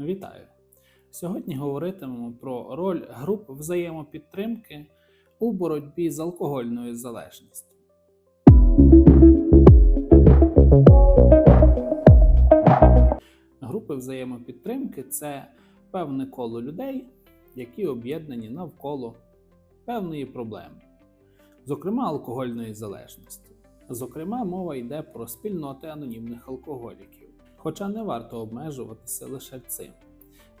Вітаю! Сьогодні говоритимемо про роль груп взаємопідтримки у боротьбі з алкогольною залежністю. Групи взаємопідтримки це певне коло людей, які об'єднані навколо певної проблеми, зокрема алкогольної залежності. Зокрема, мова йде про спільноти анонімних алкоголіків, хоча не варто обмежуватися лише цим.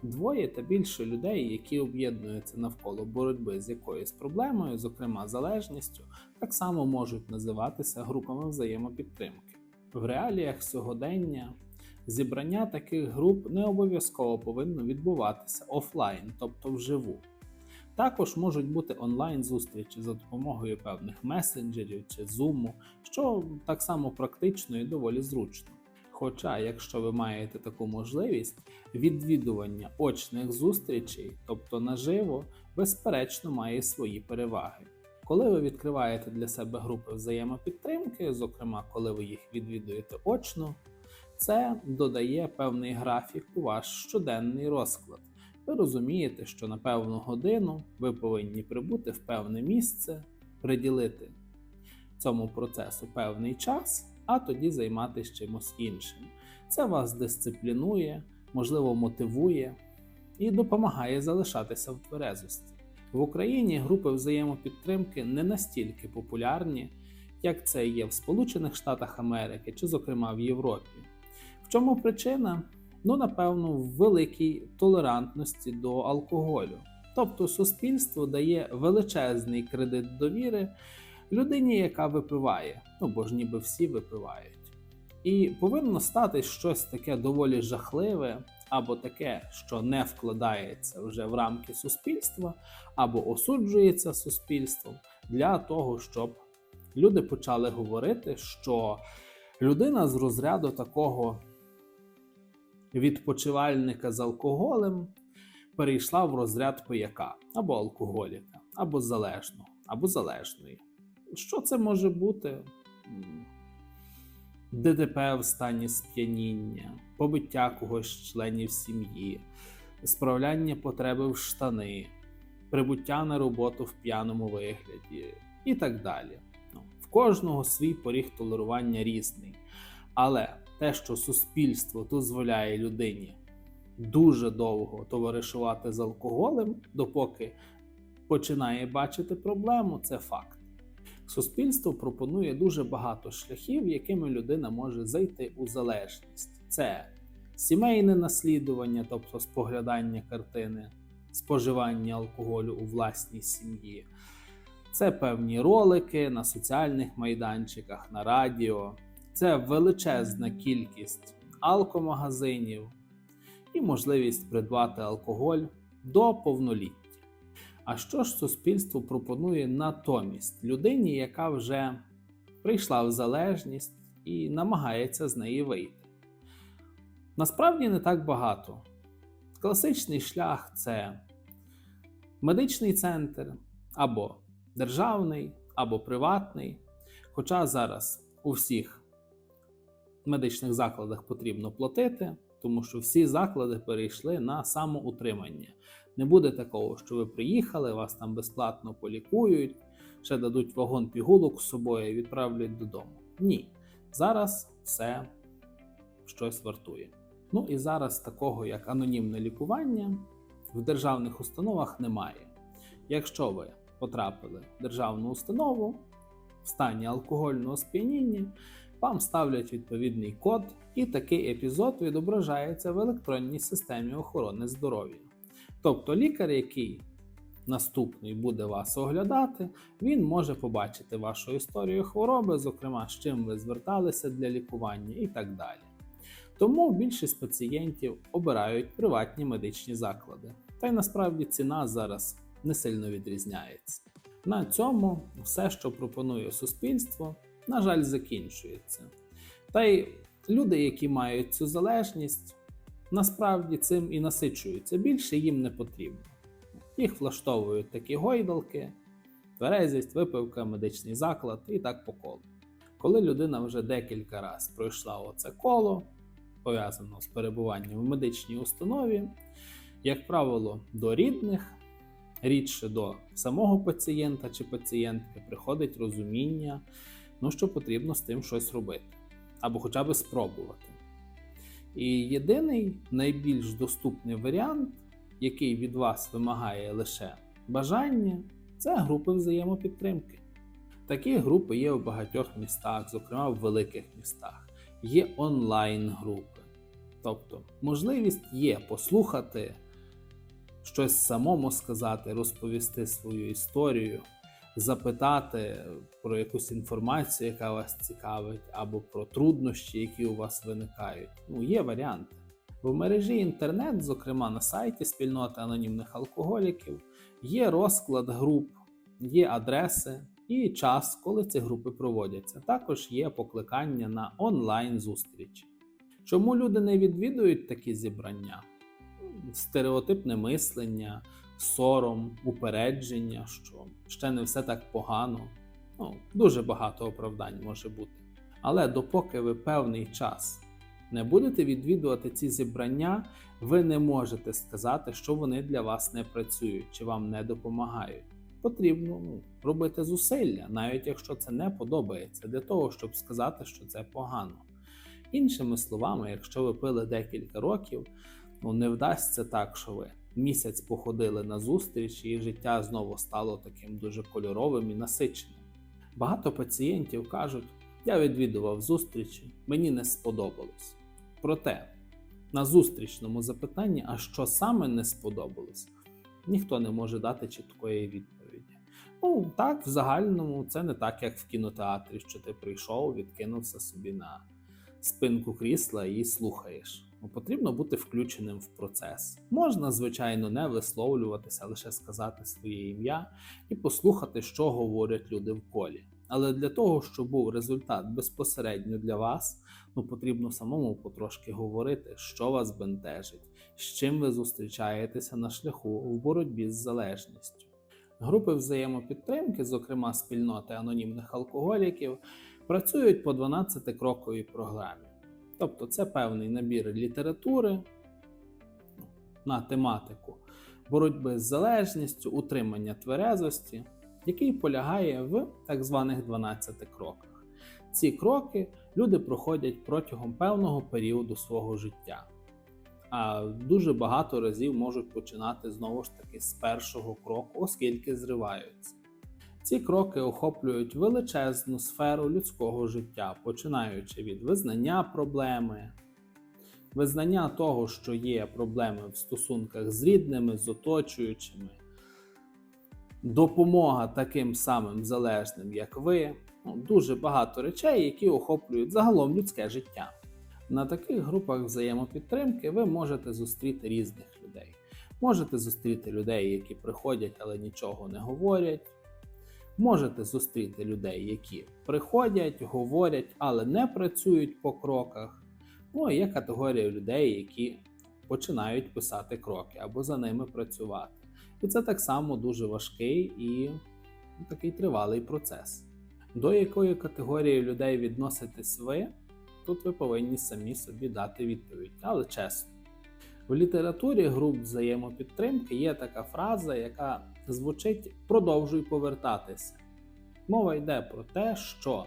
Двоє та більше людей, які об'єднуються навколо боротьби з якоюсь проблемою, зокрема залежністю, так само можуть називатися групами взаємопідтримки. В реаліях сьогодення зібрання таких груп не обов'язково повинно відбуватися офлайн, тобто вживу. Також можуть бути онлайн-зустрічі за допомогою певних месенджерів чи зуму, що так само практично і доволі зручно. Хоча, якщо ви маєте таку можливість, відвідування очних зустрічей, тобто наживо, безперечно має свої переваги. Коли ви відкриваєте для себе групи взаємопідтримки, зокрема коли ви їх відвідуєте очно, це додає певний графік у ваш щоденний розклад. Ви розумієте, що на певну годину ви повинні прибути в певне місце, приділити цьому процесу певний час, а тоді займатися чимось іншим. Це вас дисциплінує, можливо, мотивує і допомагає залишатися в тверезості. В Україні групи взаємопідтримки не настільки популярні, як це є в Сполучених Штатах Америки чи, зокрема, в Європі. В чому причина? Ну, напевно, в великій толерантності до алкоголю. Тобто суспільство дає величезний кредит довіри людині, яка випиває, ну бо ж ніби всі випивають. І повинно стати щось таке доволі жахливе, або таке, що не вкладається вже в рамки суспільства, або осуджується суспільством, для того, щоб люди почали говорити, що людина з розряду такого відпочивальника з алкоголем перейшла в розряд пияка або алкоголіка, або залежного, або залежної. Що це може бути? М, ДТП в стані сп'яніння, побиття когось з членів сім'ї, справляння потреби в штани, прибуття на роботу в п'яному вигляді і так далі. Ну, в кожного свій поріг толерування різний. Але те, що суспільство дозволяє людині дуже довго товаришувати з алкоголем, допоки починає бачити проблему, це факт. Суспільство пропонує дуже багато шляхів, якими людина може зайти у залежність. Це сімейне наслідування, тобто споглядання картини, споживання алкоголю у власній сім'ї, це певні ролики на соціальних майданчиках, на радіо, це величезна кількість алкомагазинів і можливість придбати алкоголь до повноліття. А що ж суспільство пропонує натомість людині, яка вже прийшла в залежність і намагається з неї вийти? Насправді не так багато. Класичний шлях це медичний центр або державний, або приватний. Хоча зараз у всіх медичних закладах потрібно платити, тому що всі заклади перейшли на самоутримання. Не буде такого, що ви приїхали, вас там безплатно полікують, ще дадуть вагон пігулок з собою і відправлять додому. Ні. Зараз все щось вартує. Ну і зараз такого, як анонімне лікування, в державних установах немає. Якщо ви потрапили в державну установу в стані алкогольного сп'яніння, вам ставлять відповідний код, і такий епізод відображається в електронній системі охорони здоров'я. Тобто лікар, який наступний буде вас оглядати, він може побачити вашу історію хвороби, зокрема, з чим ви зверталися для лікування і так далі. Тому більшість пацієнтів обирають приватні медичні заклади. Та й насправді ціна зараз не сильно відрізняється. На цьому все, що пропонує суспільство, на жаль, закінчується. Та й люди, які мають цю залежність, насправді цим і насичуються. Більше їм не потрібно. Їх влаштовують такі гойдалки, тверезість, випивка, медичний заклад і так по колу. Коли людина вже декілька разів пройшла оце коло, пов'язано з перебуванням в медичній установі, як правило, до рідних, рідше до самого пацієнта чи пацієнтки приходить розуміння, ну, що потрібно з тим щось робити, або хоча б спробувати. І єдиний найбільш доступний варіант, який від вас вимагає лише бажання, це групи взаємопідтримки. Такі групи є в багатьох містах, зокрема в великих містах. Є онлайн-групи. Тобто, можливість є послухати, щось самому сказати, розповісти свою історію, запитати про якусь інформацію, яка вас цікавить, або про труднощі, які у вас виникають. Ну, є варіанти. В мережі інтернет, зокрема на сайті спільноти анонімних алкоголіків, є розклад груп, є адреси і час, коли ці групи проводяться. Також є покликання на онлайн-зустрічі. Чому люди не відвідують такі зібрання? Стереотипне мислення, сором, упередження, що ще не все так погано. Ну, дуже багато оправдань може бути. Але допоки ви певний час не будете відвідувати ці зібрання, ви не можете сказати, що вони для вас не працюють чи вам не допомагають. Потрібно ну, робити зусилля, навіть якщо це не подобається, для того, щоб сказати, що це погано. Іншими словами, якщо ви пили декілька років, ну не вдасться так, що ви місяць походили на зустріч, і життя знову стало таким дуже кольоровим і насиченим. Багато пацієнтів кажуть, я відвідував зустрічі, мені не сподобалось. Проте на зустрічному запитанні, а що саме не сподобалось, ніхто не може дати чіткої відповіді. Ну, так, в загальному це не так, як в кінотеатрі, що ти прийшов, відкинувся собі на спинку крісла і слухаєш. Ну, потрібно бути включеним в процес. Можна, звичайно, не висловлюватися, лише сказати своє ім'я і послухати, що говорять люди в колі. Але для того, щоб був результат безпосередньо для вас, ну потрібно самому потрошки говорити, що вас бентежить, з чим ви зустрічаєтеся на шляху в боротьбі з залежністю. Групи взаємопідтримки, зокрема спільноти анонімних алкоголіків, працюють по 12-кроковій програмі. Тобто це певний набір літератури на тематику боротьби з залежністю, утримання тверезості, який полягає в так званих 12 кроках. Ці кроки люди проходять протягом певного періоду свого життя. А дуже багато разів можуть починати знову ж таки з першого кроку, оскільки зриваються. Ці кроки охоплюють величезну сферу людського життя, починаючи від визнання проблеми, визнання того, що є проблеми в стосунках з рідними, з оточуючими, допомога таким самим залежним, як ви. Ну, дуже багато речей, які охоплюють загалом людське життя. На таких групах взаємопідтримки ви можете зустріти різних людей. Можете зустріти людей, які приходять, але нічого не говорять. Можете зустріти людей, які приходять, говорять, але не працюють по кроках. Ну, і є категорія людей, які починають писати кроки або за ними працювати. І це так само дуже важкий і такий тривалий процес. До якої категорії людей відноситесь ви, тут ви повинні самі собі дати відповідь, але чесно. В літературі груп взаємопідтримки є така фраза, яка звучить продовжуй повертатися. Мова йде про те, що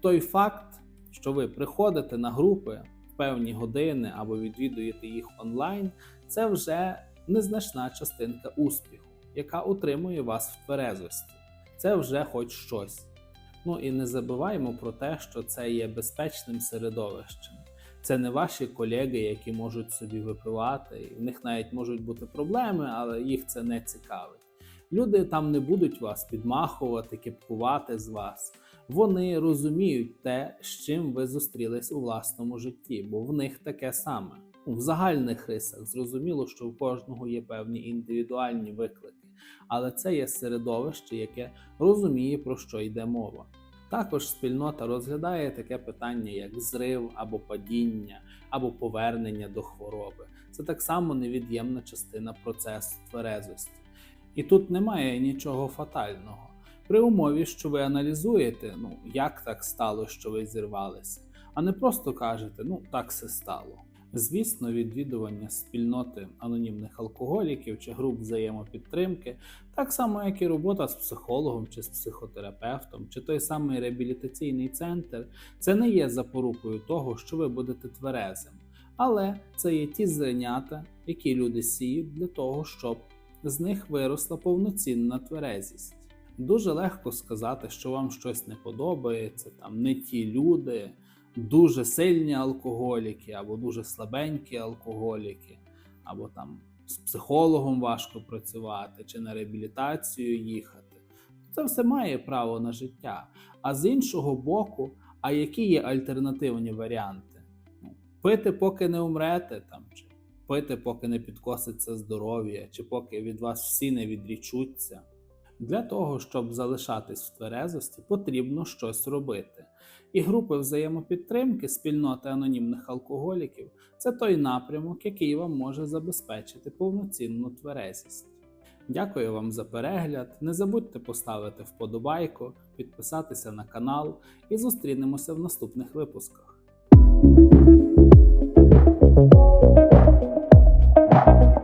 той факт, що ви приходите на групи в певні години або відвідуєте їх онлайн, це вже незначна частинка успіху, яка утримує вас в тверезості. Це вже хоч щось. Ну і не забуваємо про те, що це є безпечним середовищем. Це не ваші колеги, які можуть собі випивати, і в них навіть можуть бути проблеми, але їх це не цікавить. Люди там не будуть вас підмахувати, кепкувати з вас. Вони розуміють те, з чим ви зустрілись у власному житті, бо в них таке саме. В загальних рисах зрозуміло, що в кожного є певні індивідуальні виклики, але це є середовище, яке розуміє, про що йде мова. Також спільнота розглядає таке питання, як зрив або падіння, або повернення до хвороби. Це так само невід'ємна частина процесу тверезості. І тут немає нічого фатального. При умові, що ви аналізуєте, ну як так стало, що ви зірвалися, а не просто кажете, ну так все стало. Звісно, відвідування спільноти анонімних алкоголіків чи груп взаємопідтримки, так само як і робота з психологом чи з психотерапевтом, чи той самий реабілітаційний центр, це не є запорукою того, що ви будете тверезим, але це є ті зернята, які люди сіють для того, щоб з них виросла повноцінна тверезість. Дуже легко сказати, що вам щось не подобається, там не ті люди, дуже сильні алкоголіки, або дуже слабенькі алкоголіки, або там з психологом важко працювати, чи на реабілітацію їхати. Це все має право на життя. А з іншого боку, а які є альтернативні варіанти? Ну, Пити, поки не умрете, там, пити, поки не підкоситься здоров'я, чи поки від вас всі не відрічуться. Для того, щоб залишатись в тверезості, потрібно щось робити. І групи взаємопідтримки спільноти анонімних алкоголіків це той напрямок, який вам може забезпечити повноцінну тверезість. Дякую вам за перегляд. Не забудьте поставити вподобайку, підписатися на канал і зустрінемося в наступних випусках.